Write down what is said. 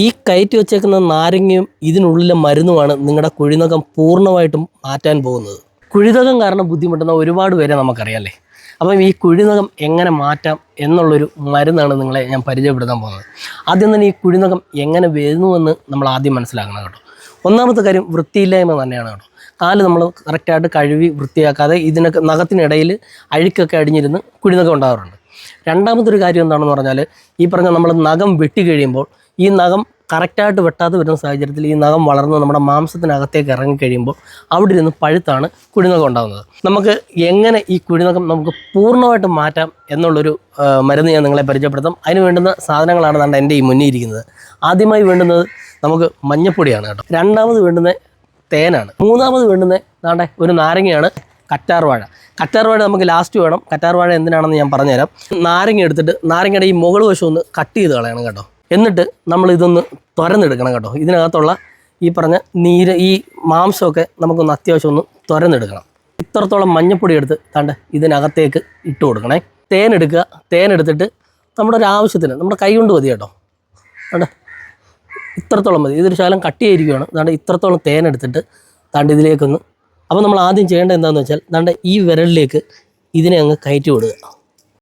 ഈ കയറ്റി വെച്ചേക്കുന്ന നാരങ്ങയും ഇതിനുള്ളിലെ മരുന്നുമാണ് നിങ്ങളുടെ കുഴിനകം പൂർണമായിട്ടും മാറ്റാൻ പോകുന്നത്. കുഴിനകം കാരണം ബുദ്ധിമുട്ടുന്ന ഒരുപാട് പേരെ നമുക്കറിയാമല്ലേ അപ്പം ഈ കുഴിനകം എങ്ങനെ മാറ്റാം എന്നുള്ളൊരു മരുന്നാണ് നിങ്ങളെ ഞാൻ പരിചയപ്പെടുത്താൻ പോകുന്നത്. ആദ്യം തന്നെ ഈ കുഴിനകം എങ്ങനെ വരുന്നുവെന്ന് നമ്മൾ ആദ്യം മനസ്സിലാക്കണം കേട്ടോ. ഒന്നാമത്തെ കാര്യം വൃത്തിയില്ലായ്മ തന്നെയാണ് കേട്ടോ. കാൽ നമ്മൾ കറക്റ്റായിട്ട് കഴുകി വൃത്തിയാക്കാതെ ഇതിനൊക്കെ നഖത്തിനിടയിൽ അഴുക്കൊക്കെ അടിഞ്ഞിരുന്ന് കുഴിനകം ഉണ്ടാകാറുണ്ട്. ഒരു കാര്യം എന്താണെന്ന് പറഞ്ഞാൽ ഈ പറഞ്ഞ നമ്മൾ നഖം വെട്ടി കഴിയുമ്പോൾ ഈ നഖം കറക്റ്റായിട്ട് വെട്ടാതെ വരുന്ന സാഹചര്യത്തിൽ ഈ നഖം വളർന്ന് നമ്മുടെ മാംസത്തിനകത്തേക്ക് ഇറങ്ങിക്കഴിയുമ്പോൾ അവിടെ ഇരുന്ന് പഴുത്താണ് കുഴിനഖം ഉണ്ടാകുന്നത്. നമുക്ക് എങ്ങനെ ഈ കുഴിനഖം നമുക്ക് പൂർണമായിട്ട് മാറ്റാം എന്നുള്ളൊരു മരുന്ന് ഞാൻ നിങ്ങളെ പരിചയപ്പെടുത്താം. അതിന് വേണ്ടുന്ന സാധനങ്ങളാണ് നമ്മുടെ എന്റെ ഈ മുന്നിൽ ഇരിക്കുന്നത്. ആദ്യമായി വേണ്ടുന്നത് നമുക്ക് മഞ്ഞപ്പൊടിയാണ് കേട്ടോ. രണ്ടാമത് വേണ്ടുന്ന തേനാണ്. മൂന്നാമത് വേണ്ടുന്ന നാണ്ടെ ഒരു നാരങ്ങയാണ് കറ്റാർവാഴ. കറ്റാർവാഴ നമുക്ക് ലാസ്റ്റ് വേണം. കറ്റാർവാഴ എന്തിനാണെന്ന് ഞാൻ പറഞ്ഞുതരാം. നാരങ്ങ എടുത്തിട്ട് നാരങ്ങയുടെ ഈ മുകൾ വശം ഒന്ന് കട്ട് ചെയ്ത് കളയണം കേട്ടോ. എന്നിട്ട് നമ്മൾ ഇതൊന്ന് തുരന്നെടുക്കണം കേട്ടോ. ഇതിനകത്തുള്ള ഈ പറഞ്ഞ നീര് ഈ മാംസമൊക്കെ നമുക്കൊന്ന് അത്യാവശ്യം ഒന്ന് തുരന്നെടുക്കണം. ഇത്രത്തോളം മഞ്ഞപ്പൊടി എടുത്ത് താണ്ട് ഇതിനകത്തേക്ക് ഇട്ട് കൊടുക്കണേ. തേൻ എടുക്കുക. തേൻ എടുത്തിട്ട് നമ്മുടെ ഒരു ആവശ്യത്തിന് നമ്മുടെ കൈ കൊണ്ട് മതി കേട്ടോ. കണ്ട് ഇത്രത്തോളം മതി. ഇതൊരു ശകലം കട്ടിയായിരിക്കുകയാണ് ദാണ്ട് ഇത്രത്തോളം തേൻ എടുത്തിട്ട് താണ്ട് ഇതിലേക്കൊന്ന്. അപ്പോൾ നമ്മൾ ആദ്യം ചെയ്യേണ്ടത് എന്താണെന്ന് വെച്ചാൽ താണ്ട് ഈ വിരലിലേക്ക് ഇതിനെ അങ്ങ് കയറ്റി വിടുക.